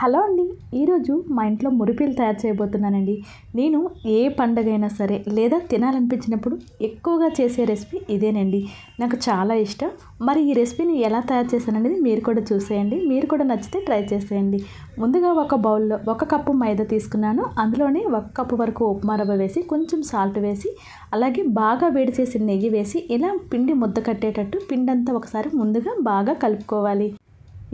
Hello అండి ఈరోజు మా ఇంట్లో మురిపిలు తయారు చేయబోతున్నానండి. నేను ఏ పండగైనా సరే లేదా తినాలనిపించినప్పుడు ఎక్కువగా చేసే రెసిపీ ఇదేనండి. నాకు చాలా ఇష్టం. మరి ఈ రెసిపీని ఎలా తయారు చేశాననేది మీరు కూడా చూసేయండి. మీరు కూడా నచ్చితే ట్రై చేసేయండి. ముందుగా ఒక బౌల్లో ఒక కప్పు మైదా తీసుకున్నాను. అందులోనే ఒక కప్పు వరకు ఉప్మా రవ్వ వేసి కొంచెం సాల్ట్ వేసి అలాగే బాగా వేడి చేసిన నెయ్యి వేసి ఇలా పిండి ముద్ద కట్టేటట్టు పిండి అంతా ఒకసారి ముందుగా బాగా కలుపుకోవాలి.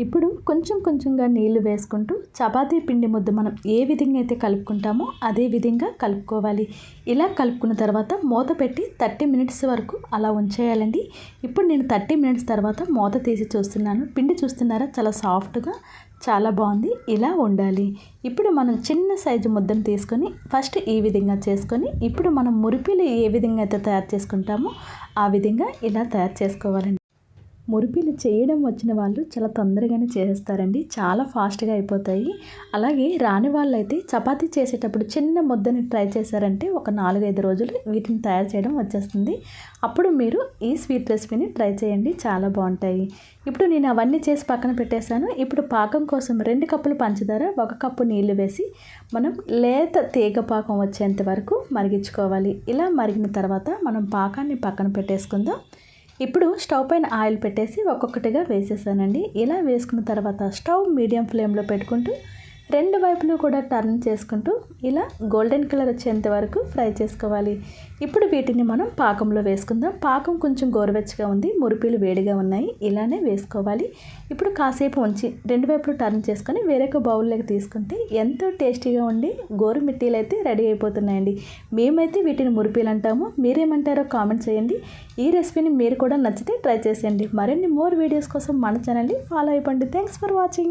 ఇప్పుడు కొంచెం కొంచెంగా నీళ్ళు వేసుకుంటూ చపాతీ పిండి ముద్ద మనం ఏ విధంగా అయితే కలుపుకుంటామో అదే విధంగా కలుపుకోవాలి. ఇలా కలుపుకున్న తర్వాత మూత పెట్టి థర్టీ మినిట్స్ వరకు అలా ఉంచేయాలండి. ఇప్పుడు నేను థర్టీ మినిట్స్ తర్వాత మూత తీసి చూస్తున్నాను. పిండి చూస్తున్నారా? చాలా సాఫ్ట్గా చాలా బాగుంది. ఇలా ఉండాలి. ఇప్పుడు మనం చిన్న సైజు ముద్దను తీసుకొని ఫస్ట్ ఈ విధంగా చేసుకొని ఇప్పుడు మనం మురిపిలు ఏ విధంగా అయితే తయారు చేసుకుంటామో ఆ విధంగా ఇలా తయారు చేసుకోవాలండి. మురిపిలు చేయడం వచ్చిన వాళ్ళు చాలా తొందరగానే చేసేస్తారండి. చాలా ఫాస్ట్గా అయిపోతాయి. అలాగే రాని వాళ్ళు అయితే చపాతీ చేసేటప్పుడు చిన్న ముద్దని ట్రై చేశారంటే ఒక నాలుగైదు రోజులు వీటిని తయారు చేయడం వచ్చేస్తుంది. అప్పుడు మీరు ఈ స్వీట్ రెసిపీని ట్రై చేయండి. చాలా బాగుంటాయి. ఇప్పుడు నేను అవన్నీ చేసి పక్కన పెట్టేశాను. ఇప్పుడు పాకం కోసం రెండు కప్పులు పంచదార ఒక కప్పు నీళ్ళు వేసి మనం లేత తీగ పాకం వచ్చేంత వరకు మరిగించుకోవాలి. ఇలా మరిగిన తర్వాత మనం పాకాన్ని పక్కన పెట్టేసుకుందాం. ఇప్పుడు స్టవ్ పైన ఆయిల్ పెట్టేసి ఒక్కొక్కటిగా వేసేసానండి. ఇలా వేసుకున్న తర్వాత స్టవ్ మీడియం ఫ్లేమ్లో పెట్టుకుంటూ రెండు వైపులు కూడా టర్న్ చేసుకుంటూ ఇలా గోల్డెన్ కలర్ వచ్చేంత వరకు ఫ్రై చేసుకోవాలి. ఇప్పుడు వీటిని మనం పాకంలో వేసుకుందాం. పాకం కొంచెం గోరువెచ్చగా ఉంది మురిపీలు వేడిగా ఉన్నాయి ఇలానే వేసుకోవాలి. ఇప్పుడు కాసేపు ఉంచి రెండు వైపులు టర్న్ చేసుకొని వేరొక బౌల్లోకి తీసుకుంటే ఎంతో టేస్టీగా ఉండి గోరు మిట్టీలు అయితే రెడీ అయిపోతున్నాయండి. మేమైతే వీటిని మురిపీలు అంటాము. మీరేమంటారో కామెంట్ చేయండి. ఈ రెసిపీని మీరు కూడా నచ్చితే ట్రై చేసేయండి. మరిన్ని మోర్ వీడియోస్ కోసం మన ఛానల్ని ఫాలో అయిపోండి. Thanks for watching